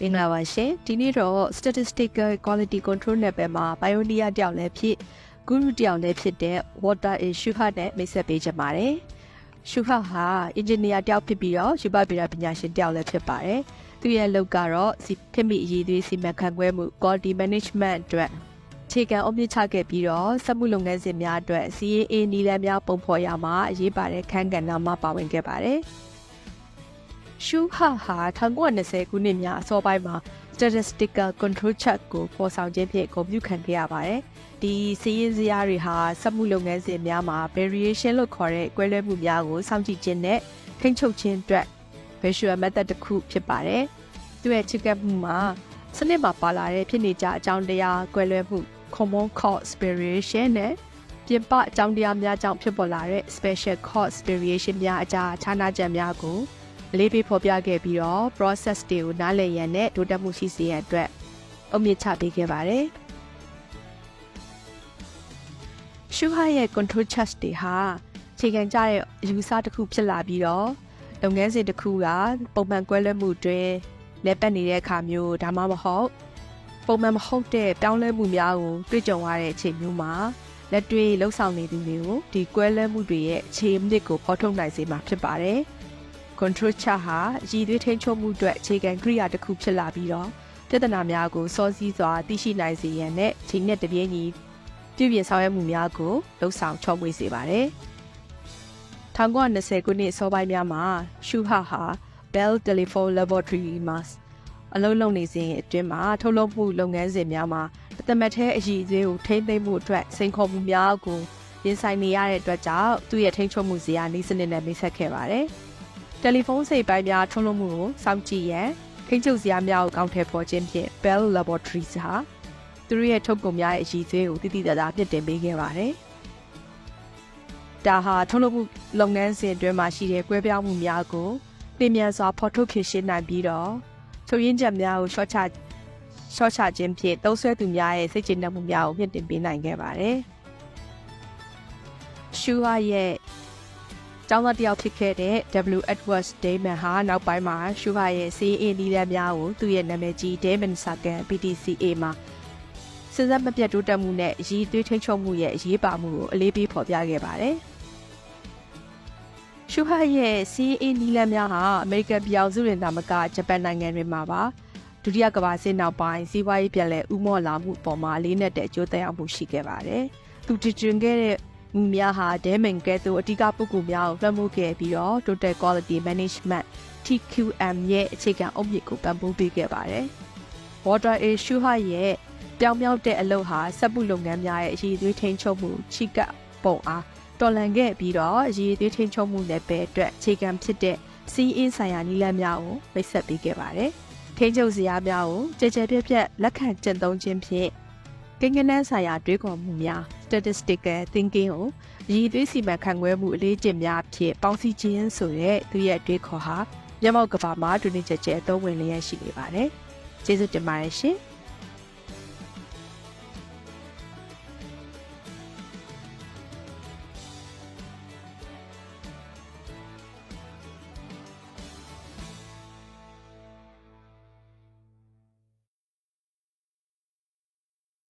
မင်္ဂလာပါရှင်ဒီနေ့တော့ statistical quality control နဲ့ပဲမှာ pioneer တယောက်လည်းဖြစ် guru တယောက်လည်းဖြစ်တဲ့ water is shuha နဲ့မိတ်ဆက်ပေးချင်ပါတယ် shuha ဟာ engineer တယောက်ဖြစ်ပြီးတော့ yuba ဗေဒပညာရှင်တယောက်လည်းဖြစ်ပါတယ်သူရဲ့လုပ်ကတော့စီခေတ်မီအရေးသွေးစီမံခန့်ခွဲမှု quality management အတွက်အခြေခံအုံမြင့်ချခဲ့ပြီးတော့စက်မှုလုပ်ငန်းစဉ်များအတွက် CAA နည်းလမ်းများပုံဖော်ရမှာအရေးပါတဲ့ခန်းကဏ္ဍမှာပါဝင်ခဲ့ပါတယ် ရှူဟာဟာ1920ခုနှစ်များအစောပိုင်းမှာ statistical control chart ကိုပေါ်ဆောင်ခြင်းဖြင့်ဂုဏ်ပြုခံခဲ့ရပါတယ်။ဒီစီးရင်စရာတွေဟာစက်မှုလုပ်ငန်းစဉ်များမှာ variation လို့ခေါ်တဲ့ကွဲလွဲမှုများကိုစောင့်ကြည့်ခြင်းနဲ့ထိန်းချုပ်ခြင်းအတွက် visual method တစ်ခုဖြစ်ပါတယ်။သူရဲ့ချစ်ကပ်မှုမှာစနစ်မှာပါလာတဲ့ဖြစ်နေကြအကြောင်းတရားကွဲလွဲမှု common cause variation နဲ့ပြင်ပအကြောင်းတရားများကြောင့်ဖြစ်ပေါ်လာတဲ့ special cause variation များအကြားခြားနားချက်များကို အလေးပေးဖော်ပြခဲ့ပြီးတော့ process တွေကိုနားလည်ရန်နဲ့တိုးတက်မှုရှိစေရန်အတွက်အုံမြင့်ချပေးခဲ့ပါတယ်။ရှုဟာရဲ့ control chart တွေဟာအခြေခံကြတဲ့အယူဆတစ်ခုဖြစ်လာပြီးတော့လုပ်ငန်းစဉ်တစ်ခုကပုံမှန်ကွဲလွဲမှုတွင်လက်ပတ်နေတဲ့အခါမျိုးဒါမှမဟုတ်ပုံမှန်မဟုတ်တဲ့ပြောင်းလဲမှုများကိုတွေ့ကြုံရတဲ့အချိန်မျိုးမှာလက်တွေ့လှုပ်ဆောင်နေသူတွေကိုဒီကွဲလွဲမှုတွေရဲ့အခြေအမြစ်ကိုဖော်ထုတ်နိုင်စေမှာဖြစ်ပါတယ်။ control chart ဟာရည်သွေးထိန်းချုပ်မှုအတွက်အခြေခံကိရိယာတစ်ခုဖြစ်လာပြီးတော့ပြဿနာများကိုစောစီးစွာသိရှိနိုင်စေရန်နဲ့ချိန်နဲ့တပြေးညီပြုပြင်ဆောင်ရွက်မှုများကိုလှုပ်ဆောင်ချောမွေ့စေပါတယ်။1920ခုနှစ်အစောပိုင်းများမှာရှူဟာဟာ Bell Telephone Laboratory မှာအလုပ်လုပ်နေစဉ်အတွင်းမှာထုတ်လုပ်မှုလုပ်ငန်းစဉ်များမှာအသက်မတ်တဲ့အရည်အသွေးကိုထိမ့်သိမ့်မှုအတွက်စိန်ခေါ်မှုများကိုရင်ဆိုင်နေရတဲ့အတွက်ကြောင့်သူ့ရဲ့ထိန်းချုပ်မှုဇယားနည်းစနစ်နဲ့မိတ်ဆက်ခဲ့ပါတယ်။ တယ်လီဖုန်းစိတ်ပိုင်းများထုတ်လုပ်မှုကိုစောင့်ကြည့်ရန်ခိမ့်ချုပ်စရာများကိုကောင်းထည့်ဖော်ခြင်းဖြင့် Bell Laboratories ဟာသူတို့ရဲ့ထုတ်ကုန်များရဲ့အရည်အသွေးကိုတည်တည်တသာမြင့်တင်ပေးခဲ့ပါတယ်။ဒါဟာထုတ်လုပ်မှုလုပ်ငန်းစဉ်အတွင်းမှာရှိတဲ့ကွဲပြားမှုများကိုပြင်မြန်စွာဖော်ထုတ်ဖြစ်ရှင်းနိုင်ပြီးတော့ချုပ်ရင်းချက်များကိုရှော့ချရှော့ချခြင်းဖြင့်သုံးဆွဲသူများရဲ့စိတ်ကျေနပ်မှုများကိုမြင့်တင်ပေးနိုင်ခဲ့ပါတယ်။ရှူဟာရဲ့ ကျောင်းသားတယောက်ဖြစ်ခဲ့တဲ့ W Edwards Damon ဟာနောက်ပိုင်းမှာရှူဟာရဲ့ CA နည်းလမ်းများကိုသူ့ရဲ့နာမည်ကြီး Damon Sagan PTCA မှာစဉ်ဆက်မပြတ်တိုးတက်မှုနဲ့ရည်သွေးထိန်းချုပ်မှုရဲ့အရေးပါမှုကိုအလေးပေးဖော်ပြခဲ့ပါတယ်။ရှူဟာရဲ့ CA နည်းလမ်းများဟာအမေရိကန်ပြည်အောင်စုတွင်သာမကဂျပန်နိုင်ငံတွေမှာပါဒုတိယကမ္ဘာစစ်နောက်ပိုင်းစီးပွားရေးပြန်လည်ဥမော့လာမှုပေါ်မှာအလေးနက်တဲ့အကျိုးသက်ရောက်မှုရှိခဲ့ပါတယ်။သူတည်တွင်ခဲ့တဲ့ မှုများဟာဒဲမင်ကဲသို့အဓိကပုဂ္ဂိုလ်များကိုလွှမ်းမိုးခဲ့ပြီးတော့ Total Quality Management TQM ရဲ့အခြေခံအုတ်မြစ်ကိုပံ့ပိုးပေးခဲ့ပါတယ်။ Water Issue ဟာရဲ့ပြောင်းပြောင်းတဲ့အလုပ်ဟာစက်မှုလုပ်ငန်းများရဲ့အရေးသွေးထိန်းချုပ်မှုချိကပုံအားတော်လန်ခဲ့ပြီးတော့အရေးသွေးထိန်းချုပ်မှုလည်းပဲအတွက်အခြေခံဖြစ်တဲ့စီးအင်းဆိုင်ရာနည်းလမ်းများကိုမိတ်ဆက်ပေးခဲ့ပါတယ်။ထိန်းချုပ်စရာများကိုကြကြပြက်ပြက်လက်ခံကျင့်သုံးခြင်းဖြင့် ကိန်းဂဏန်းဆိုင်ရာတွေးခေါ်မှုများ statistical thinking ကိုရည်သွေးစီမံခန့်ခွဲမှုအလေးကျင့်များဖြင့်ပေါင်းစည်းခြင်းဆိုတဲ့သူရဲ့တွေးခေါ်ဟာမျက်မှောက်ကဘာမှာဒုနေချက်ကျအသုံးဝင်လျက်ရှိနေပါတယ်။ကျေးဇူးတင်ပါတယ်ရှင်။